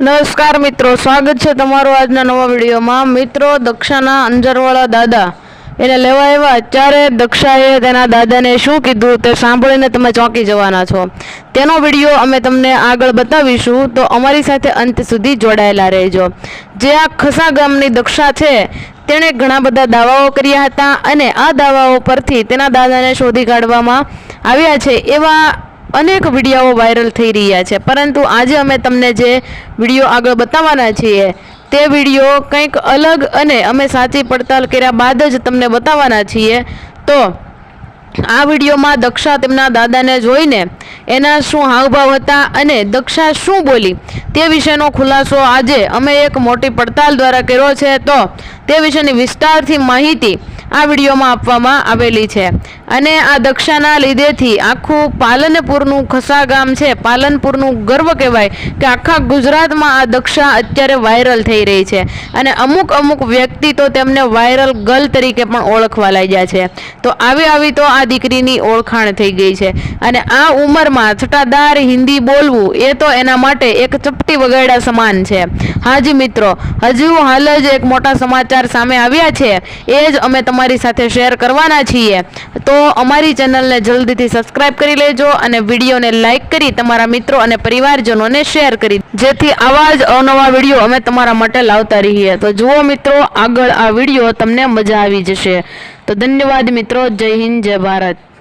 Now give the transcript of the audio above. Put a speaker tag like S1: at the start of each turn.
S1: નમસ્કાર મિત્રો, સ્વાગત છે તમારું આજના નવા વિડીયોમાં. મિત્રો, દક્ષાના અંજરવાળા દાદા. એને લેવા આવ્યા અત્યારે દક્ષાએ તેના દાદાને શું કીધું તે સાંભળીને તમે ચોંકી જવાના છો. તેનો વીડિયો અમે તમને આગળ બતાવીશું, તો અમારી સાથે અંત સુધી જોડાયેલા રહેજો. જે આ ખસા ગામની દક્ષા છે, તેણે ઘણા બધા દાવાઓ કર્યા હતા અને આ દાવાઓ પરથી તેના દાદાને શોધી કાઢવામાં આવ્યા છે એવા અનેક વિડીયોઓ વાયરલ થઈ રહ્યા છે. પરંતુ આજે અમે તમને જે વીડિયો આગળ બતાવવાના છીએ, તે વીડિયો કંઈક અલગ અને અમે સાચી પડતાલ કર્યા બાદ જ તમને બતાવવાના છીએ. તો, આ વિડીયોમાં દક્ષા તેમના દાદાને જોઈને એના શું હાવભાવ હતા અને દક્ષા શું બોલી, તે વિશેનો ખુલાસો આજે અમે એક મોટી પડતાલ દ્વારા કર્યો છે. તો, તે વિશેની વિસ્તારથી માહિતી આ વિડીયોમાં આપવામાં આવેલી છે. અને આ દક્ષાના લીધેથી આખું પાલનપુરનું ખસા ગામ છે. પાલનપુરનું ગર્વ કહેવાય કે આખા ગુજરાતમાં આ દક્ષા અત્યારે વાયરલ થઈ રહી છે. અને અમુક અમુક વ્યક્તિ તો તેમને વાયરલ ગર્લ તરીકે પણ ઓળખવા લાગ્યા છે. તો આવી આવી તો આ દીકરીની ઓળખાણ થઈ ગઈ છે. અને આ ઉંમરમાં છટાદાર હિન્દી બોલવું એ તો એના માટે એક ચપટી વગાડ્યા સમાન છે. હાજી મિત્રો, હજુ હાલ જ એક મોટા સમાચાર સામે આવ્યા છે. એ જ અમે તમારી સાથે શેર કરવાના છીએ. તો અમારી ચેનલને જલ્દીથી સબસ્ક્રાઇબ કરી લેજો અને વિડીયોને લાઇક કરી તમારા મિત્રો અને પરિવારજનોને શેર કરી. જેથી આવા જ અવનવા વીડિયો અમે તમારા માટે લાવતા રહીએ. તો જુઓ મિત્રો, આગળ આ વીડિયો તમને મજા આવી જશે. તો ધન્યવાદ મિત્રો, જય હિન્દ, જય ભારત.